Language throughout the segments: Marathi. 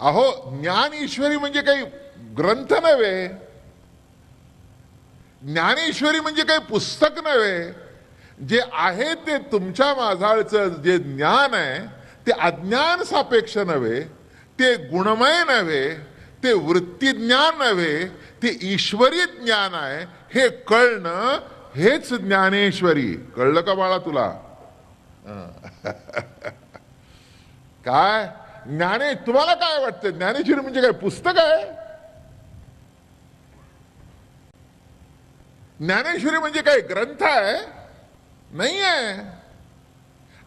अहो ज्ञानेश्वरी म्हणजे काही ग्रंथ नव्हे. ज्ञानेश्वरी म्हणजे काही पुस्तक नव्हे. जे आहे ते तुमच्या माझाळचं जे ज्ञान आहे ते अज्ञान सापेक्ष नव्हे ते गुणमय नव्हे ते वृत्ती ज्ञान नव्हे ते ईश्वरी ज्ञान आहे हे कळणं हेच ज्ञानेश्वरी. कळलं का बाळा तुला? काय? ज्ञाने तुम्हाला काय वाटतं? ज्ञानेश्वरी म्हणजे काय? पुस्तक आहे? ज्ञानेश्वरी म्हणजे काय? ग्रंथ आहे? नाही आहे.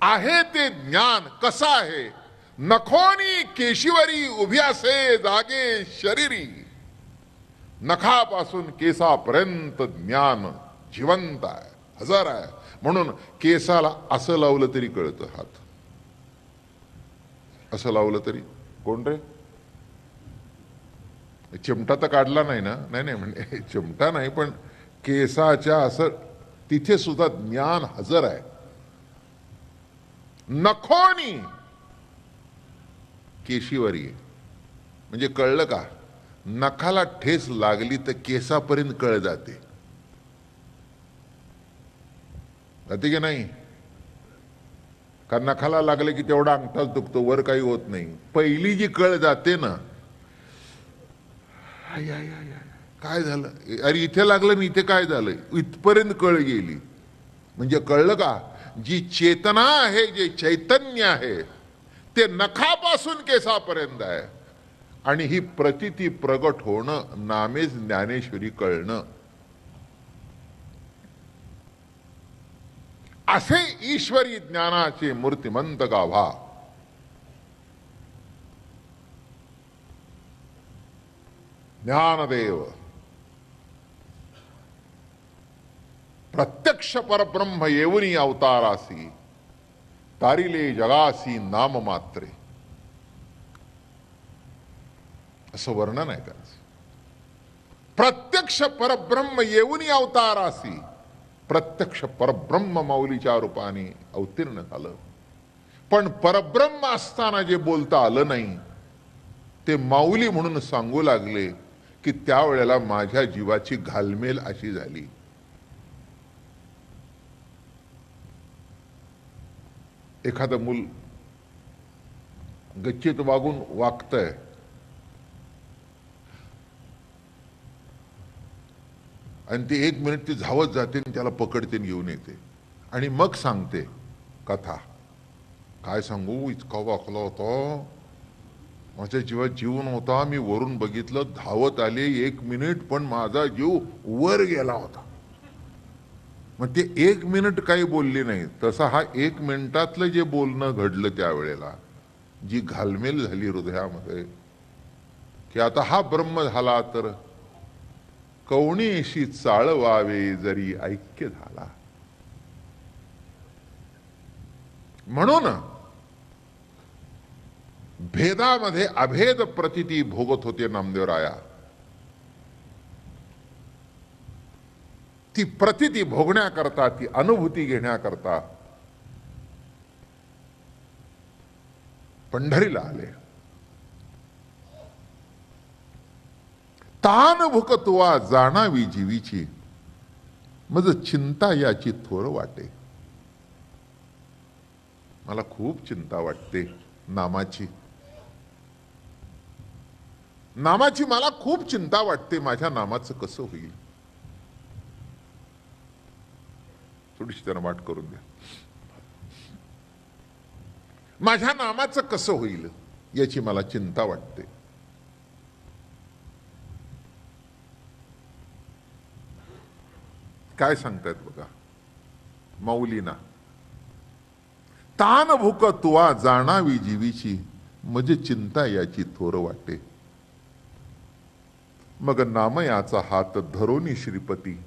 आहे ते ज्ञान. कसं आहे? नखोनी केशिवरी उभी असे जागे शरीरी. नखापासून केसापर्यंत ज्ञान जिवंत आहे हजर आहे. म्हणून केसाला असं लावलं तरी कळतं हात. असं लावलं तरी. कोण रे? चिमटा तर काढला नाही ना? नाही नाही म्हणजे चिमटा नाही पण केसाच्या असं तिथे सुद्धा ज्ञान हजर आहे. नखोनी केशीवरी. म्हणजे कळलं का? नखाला ठेस लागली तर केसापर्यंत कळ जाते जाते की नाही? कारण नखाला लागले की तेवढा अंगठाच दुखतो वर काही होत नाही. पहिली जी कळ जाते ना काय झालं? अरे इथे लागलं आणि इथे काय झालं? इथपर्यंत कळ गेली. म्हणजे कळलं का? जी चेतना आहे जे चैतन्य आहे ते नखापासून केसापर्यंत आहे. आणि ही प्रतिती प्रगट होणं नामेच ज्ञानेश्वरी कळणं. असे ईश्वरी ज्ञानाचे मूर्तिमंत गाभा. ज्ञानदेव. प्रत्यक्ष परब्रह्म येऊनी अवतारासी तारिले जगासी नाम मात्रे असं वर्णन आहे त्याचं. प्रत्यक्ष परब्रह्म येऊनी अवतारासी प्रत्यक्ष परब्रह्म माऊलीच्या रूपाने अवतीर्ण झालं. पण परब्रह्म असताना जे बोलता आलं नाही ते माऊली म्हणून सांगू लागले की त्यावेळेला माझ्या जीवाची घालमेल अशी झाली. एखादं मूल गच्चीत वागून वागतंय आणि ती एक मिनिट ती धावत जाते आणि त्याला पकडते घेऊन येते. आणि मग सांगते कथा काय सांगू? इतका वाकला होता. माझ्या जीवात जीव नव्हता मी वरून बघितलं धावत आले एक मिनिट पण माझा जीव वर गेला होता. मग ते एक मिनिट काही बोलली नाही. तसा हा एक मिनिटातलं जे बोलणं घडलं त्यावेळेला जी घालमेल झाली हृदयामध्ये की आता हा ब्रह्म झाला तर कवणीशी चाळवावे जरी ऐक्य झाला. म्हणून भेदामध्ये अभेद प्रतिती भोगत होते नामदेवराया. ती प्रतिती भोगण्याकरता ती अनुभूती घेण्याकरता पंढरीला आले. तान भुकतुवा जाणावी जीवीची. मज चिंता याची थोर वाटे. मला खूप चिंता वाटते नामाची. नामाची मला खूप चिंता वाटते माझ्या नामाचं कसं होईल. थोडीशी त्यांना वाट करून द्या. माझ्या नामाचं कसं होईल याची मला चिंता वाटते. काय सांगतायत बघा? मौलीना तान भूक तुवा जाणावी जीवीची म्हणजे चिंता याची थोर वाटे. मग नामयाचा हात धरोनी श्रीपती.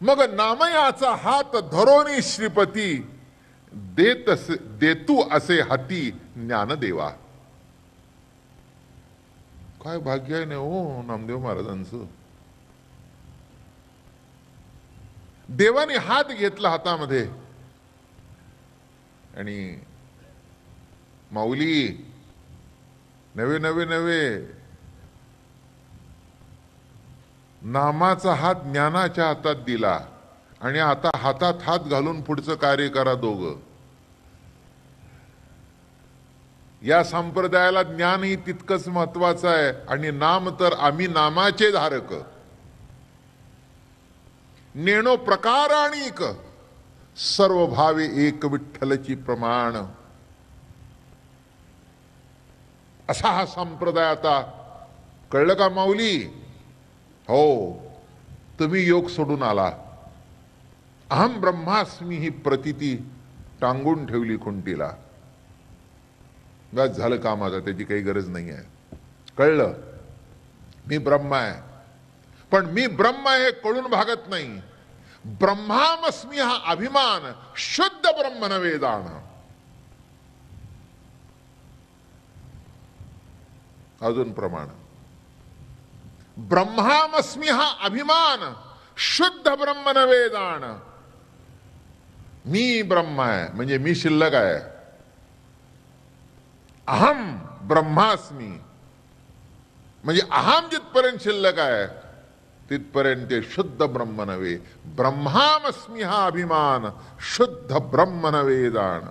मग नामयाचा हात धरोनी श्रीपती. देत देतू असे हाती ज्ञानदेवा. काय भाग्य आहे ना हो नामदेव महाराजांचं? देवाने हात घेतला हातामध्ये. आणि माऊली नवे नवे नवे. नामाचा हात ज्ञानाच्या हातात दिला. आणि आता हातात हात घालून पुढचं कार्य करा दोघं. या संप्रदायाला ज्ञानही तितकंच महत्वाचं आहे. आणि नाम तर आम्ही नामाचे धारक. नेणो प्रकाराणिक सर्व भावे एक विठ्ठलची प्रमाण. असा हा संप्रदाय आता कळलं का माऊली? हो तुम्ही योग सोडून आला. अहम ब्रह्मास्मी ही प्रतिती टांगून ठेवली खुंटीला. बस झालं काम आता त्याची काही गरज नाही आहे कळलं? मी ब्रह्म आहे. पण मी ब्रह्म हे कळून भागत नाही. ब्रह्मामस्मी हा अभिमान, शुद्ध ब्रह्म नव्हे अजून प्रमाण. ब्रह्मामस्मी हा अभिमान, शुद्ध ब्रह्म नव्हे मी ब्रह्म आहे, म्हणजे मी शिल्लक आहे. अहम ब्रह्मास्मी. म्हणजे अहम जिथपर्यंत शिल्लक आहे तिथपर्यंत ते शुद्ध ब्रह्म नव्हे. ब्रह्मामस्मी हा अभिमान शुद्ध ब्रह्म नव्हे जाण.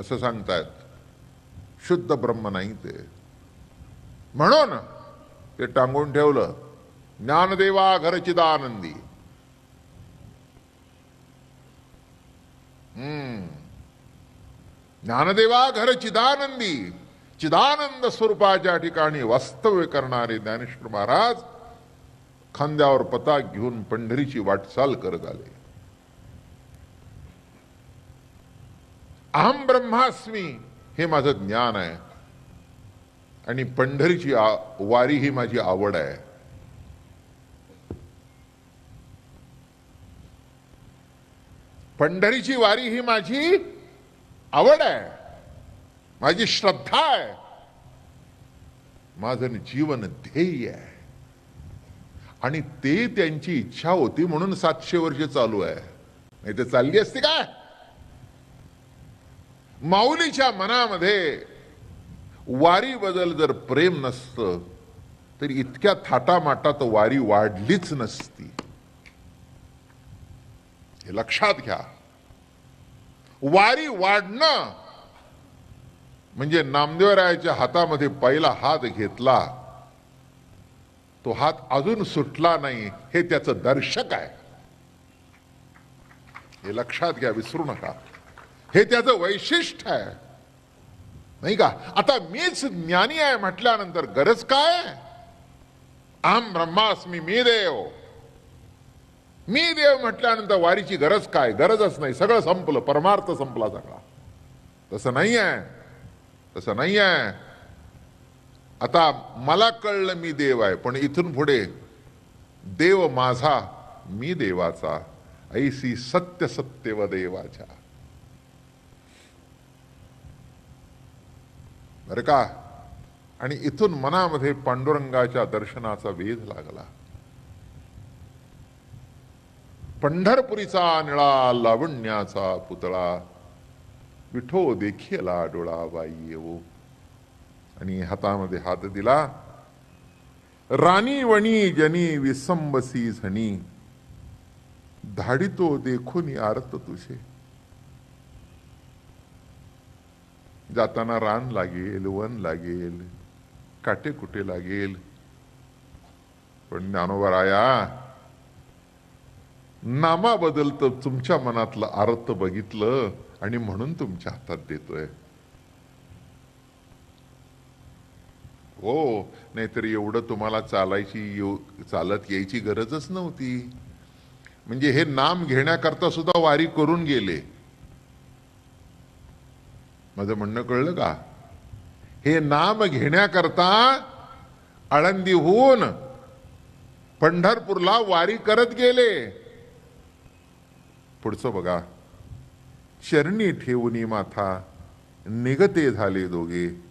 असं सांगतायत शुद्ध ब्रह्म नाही ते. म्हणून ते टांगून ठेवलं. ज्ञानदेवा घरचिदानंदी. ज्ञानदेवा घरचिदानंदी. चिदानंद स्वरूपाच्या ठिकाणी वास्तव्य करणारे ज्ञानेश्वर महाराज खांद्यावर पताक घेऊन पंढरीची वाटचाल करत आले. अहम ब्रह्मास्मी हे माझं ज्ञान आहे. आणि पंढरीची वारी ही माझी आवड आहे. पंढरीची वारी ही माझी आवड आहे. माझी श्रद्धा आहे. माझं जीवन ध्येय आहे. आणि ते त्यांची इच्छा होती म्हणून सातशे वर्ष चालू आहे. नाही ते चालली असती काय? माऊलीच्या मनामध्ये वारी बदल जर प्रेम नसतं तर इतक्या थाटामाटात वारी वाढलीच नसती. हे लक्षात घ्या. वारी वाढणं म्हणजे नामदेवरायाच्या हातामध्ये पहिला हात घेतला तो हात अजून सुटला नाही हे त्याचं दर्शक आहे. हे लक्षात घ्या विसरू नका. हे त्याचं वैशिष्ट्य आहे. नाही का? आता मीच ज्ञानी आहे म्हटल्यानंतर गरज काय? आम ब्रह्मास्मी मी देव. मी देव म्हटल्यानंतर वारीची गरज काय? गरजच नाही. सगळं संपलं. परमार्थ संपला सगळा. तसं नाही आहे. तसं नाही आहे आता मला कळलं मी देव आहे पण इथून पुढे देव माझा मी देवाचा ऐसी सत्य सत्य व देवाच्या. बर का? आणि इथून मनामध्ये पांडुरंगाच्या दर्शनाचा वेध लागला. पंढरपुरीचा निळा लावण्याचा पुतळा विठो देखीला डोळा बाई येवो आणि हातामध्ये हात दिला राणी वणी जनी विसंबसी झणी धाडितो देखून आरत तुझे जाताना रान लागेल वन लागेल काटे कुटे लागेल पण ज्ञानोबराया नामा बदलत तुमच्या मनातलं आरत बघितलं आणि म्हणून तुमच्या हातात देतोय. हो नाहीतर एवढं तुम्हाला चालायची येऊ- चालत यायची गरजच नव्हती. म्हणजे हे नाम घेण्याकरता सुद्धा वारी करून गेले. माझं म्हणणं कळलं का? हे नाम घेण्याकरता होऊन पंढरपूरला वारी करत गेले. पुढचं बघा. शरणी ठेवूनी माथा. निगते झाले दोघे.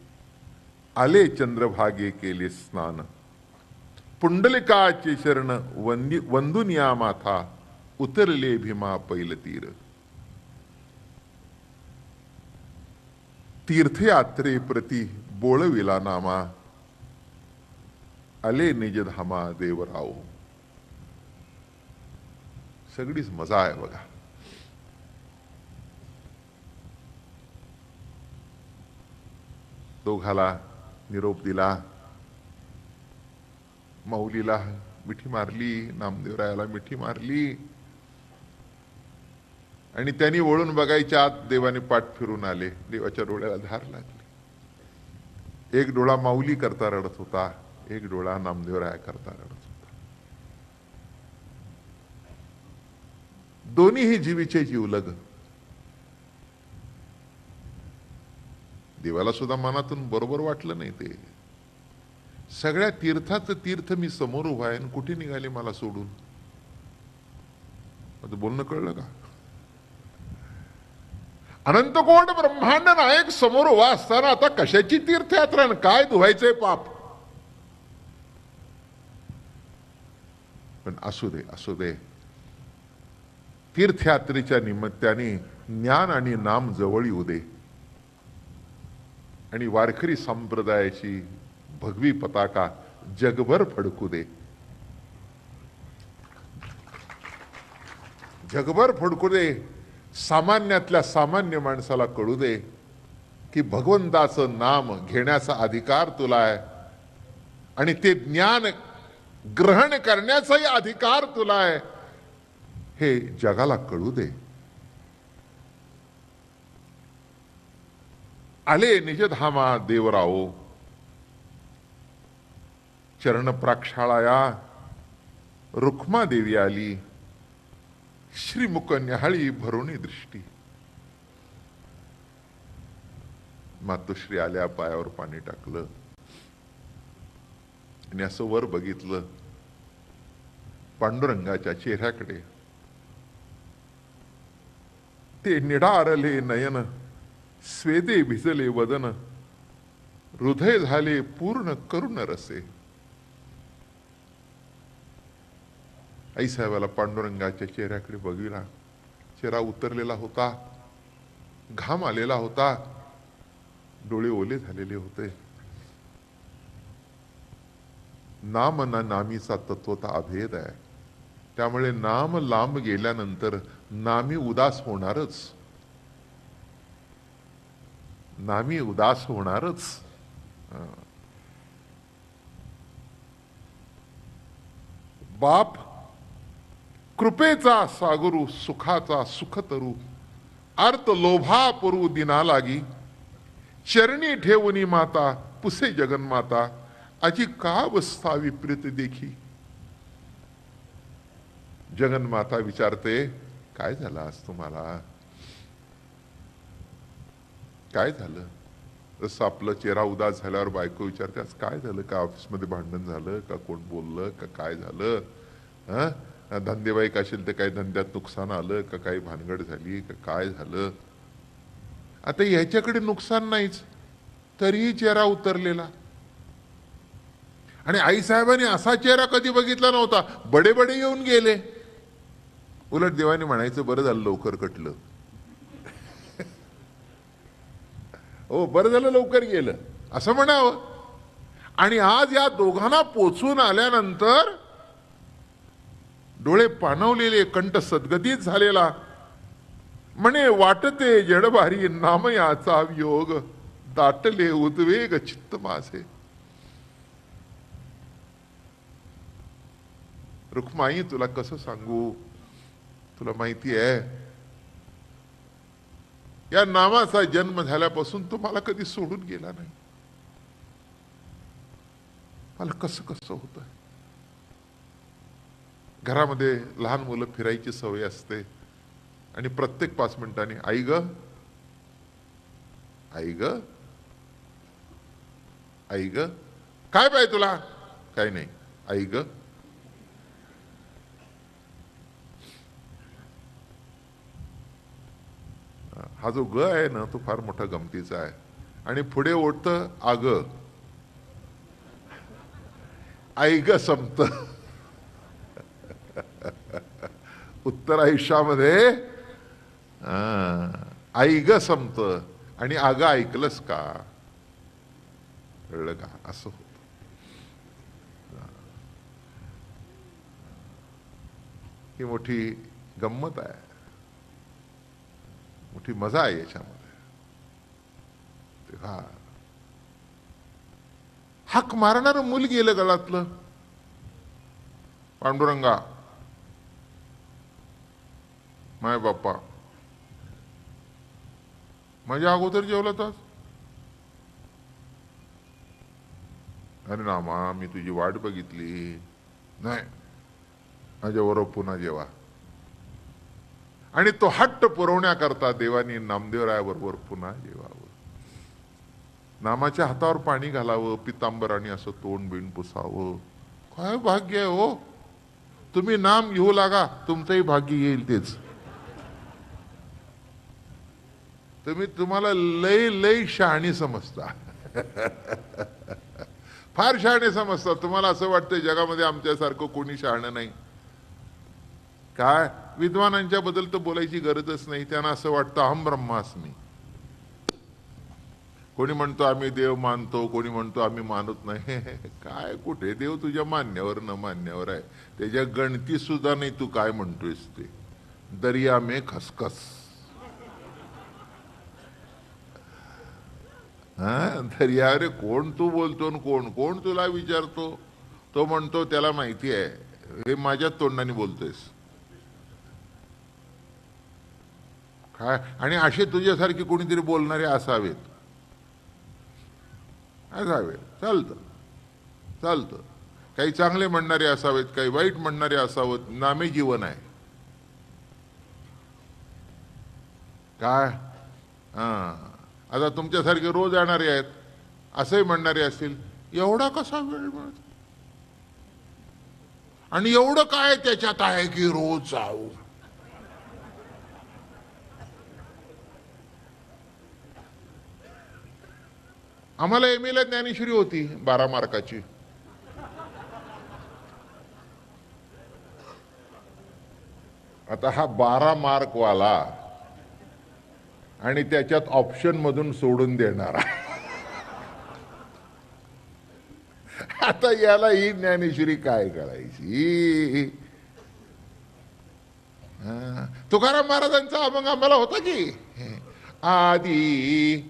आले चंद्रभागे केले स्नान. पुंडलिकाचे शरण वंदी वंदून या माथा. उतरले भीमा पैल तीर. तीर्थयात्रे प्रती बोळविला नामा. आले निजधामा देवराव. सगळीच मजा आहे बघा. दोघाला निरोप दिला. माऊलीला मिठी मारली नामदेवरायाला मिठी मारली. आणि त्यांनी वळून बघायच्या आत देवाने पाठ फिरून आले. देवाच्या डोळ्याला धार लागली. एक डोळा माऊली करता रडत होता एक डोळा नामदेवराया करता रडत होता. दोन्हीही जीवीचे जीवलग. देवाला सुद्धा मनातून बरोबर वाटलं नाही ते. सगळ्या तीर्थाचं तीर्थ मी समोर उभा आहे कुठे निघाले मला सोडून? आता बोलणं कळलं का? अनंतकोट ब्रह्मांड नायक समोर उभा असताना आता कशाची तीर्थयात्रा काय धुवायचंय पाप? पण असू दे असू दे. तीर्थयात्रेच्या निमित्ताने ज्ञान आणि नाम जवळ येऊ दे. आणि वारकरी संप्रदायाची भगवी पताका जगभर फडकू दे. जगभर फडकू दे. सामान्यातल्या सामान्य माणसाला कळू दे की भगवंताचं नाम घेण्याचा अधिकार तुला आहे आणि ते ज्ञान ग्रहण करण्याचाही अधिकार तुला आहे. हे जगाला कळू दे. आले निजधामा देवराव चरण प्राक्षाळाया रुक्मा देवी आली. श्रीमुख न्याहाळी भरोणी दृष्टी. मातोश्री आल्या पायावर पाणी टाकलं. आणि असं वर बघितलं पांडुरंगाच्या चेहऱ्याकडे. ते निडारले नयन. स्वेदे भिजले वदन. हृदय झाले पूर्ण करुण रसे. आई साहेबाला पांडुरंगाच्या चेहऱ्याकडे बघिला चेहरा उतरलेला होता. घाम आलेला होता. डोळे ओले झालेले होते. नाम ना नामीचा तत्वता अभेद आहे. त्यामुळे नाम लांब गेल्यानंतर नामी उदास होणारच. नामी उदास होणारच. बाप कृपेचा सागरू सुखाचा सुखतरू अर्थ लोभापुरू दिना लागी चरणी ठेवणी माता पुसे जगन्माता अजी का अवस्था विपरीत देखी? जगन्माता विचारते काय झालं आज तुम्हाला? काय झालं? जसं आपलं चेहरा उदास झाल्यावर बायको विचारते आज काय झालं? का ऑफिसमध्ये भांडण झालं? का कोण बोललं? का काय झालं? हं? धंदेवाईक असेल तर काही धंद्यात नुकसान आलं? का काही भानगड झाली? का काय झालं? आता ह्याच्याकडे नुकसान नाहीच. तरीही चेहरा उतरलेला. आणि आईसाहेबांनी असा चेहरा कधी बघितला नव्हता. बडे बडे येऊन गेले. उलट देवाने म्हणायचं बरं झालं लवकर कटलं. हो बरं झालं लवकर गेलं. असं म्हणावं. आणि आज या दोघांना पोचून आल्यानंतर डोळे पाणवलेले कंठ सद्गतीत झालेला. म्हणे वाटते जडभारी नामयाचा योग दाटले उद्वेग चित्त माझे. रुक्माई तुला कसं सांगू? तुला माहिती आहे या नावाचा जन्म झाल्यापासून तो मला कधी सोडून गेला नाही. मला कसं कसं होत घरामध्ये लहान मुलं फिरायची सवय असते आणि प्रत्येक पाच मिनिटांनी आई ग आई ग आई ग काय पाहिजे तुला? काय नाही आई ग हा जो ग आहे ना तो फार मोठा गमतीचा आहे. आणि पुढे ओढत आग. आई ग संपत. उत्तर आयुष्यामध्ये आई ग संपत. आणि आग ऐकलंस का? कळलं का? असं होत. ही मोठी गंमत आहे. मोठी मजा आहे याच्यामध्ये. तेव्हा हाक मारणार मूल गेलं गळातलं पांडुरंगा. माय बाप्पा. माझ्या अगोदर जेवला तास अरे रामा मी तुझी वाट बघितली. नाही माझ्याबरोबर पुन्हा जेवा. आणि तो हट्ट पुरवण्याकरता देवानी नामदेवरायाबरोबर पुन्हा जेवावं. नामाच्या हातावर पाणी घालावं पितांबराने असं तोंड बिंड पुसावं. काय भाग्य आहे हो? तुम्ही नाम घेऊ लागा तुमचंही भाग्य येईल तेच. तुम्ही तुम्हाला लय लय शहाणी समजता. फार शहाणे समजता. तुम्हाला असं वाटतं जगामध्ये आमच्यासारखं कोणी शहाणं नाही. काय? विद्वानांच्या बद्दल तर बोलायची गरजच नाही. त्यांना असं वाटतं अहम ब्रह्मास्मी. कोणी म्हणतो आम्ही देव मानतो. कोणी म्हणतो आम्ही मानत नाही. काय कुठे? देव तुझ्या मान्यावर न मान्यावर आहे. त्याच्या गणती सुद्धा नाही. तू काय म्हणतोयस ते? दर्या मे खसखस. हा? दर्या अरे कोण तू बोलतो न कोण? कोण तुला विचारतो? तो म्हणतो त्याला माहिती आहे. हे माझ्या तोंडाने बोलतोयस. काय? आणि असे तुझ्यासारखे कोणीतरी बोलणारे असावेत. असावे चालतं. चालतं. काही चांगले म्हणणारे असावेत काही वाईट म्हणणारे असावेत नामे जीवन आहे. काय? हा. आता तुमच्यासारखे रोज येणारे आहेत असंही म्हणणारे असतील एवढा कसा वेळ मिळत? आणि एवढं काय त्याच्यात आहे की रोज जाऊ? आम्हाला एम एला ज्ञानेश्वरी होती बारा मार्काची. आता हा बारा मार्क वाला आणि त्याच्यात ऑप्शन मधून सोडून देणारा. आता याला ही ज्ञानेश्वरी काय करायची? तुकाराम महाराजांचा अभंग आम्हाला होता की? आधी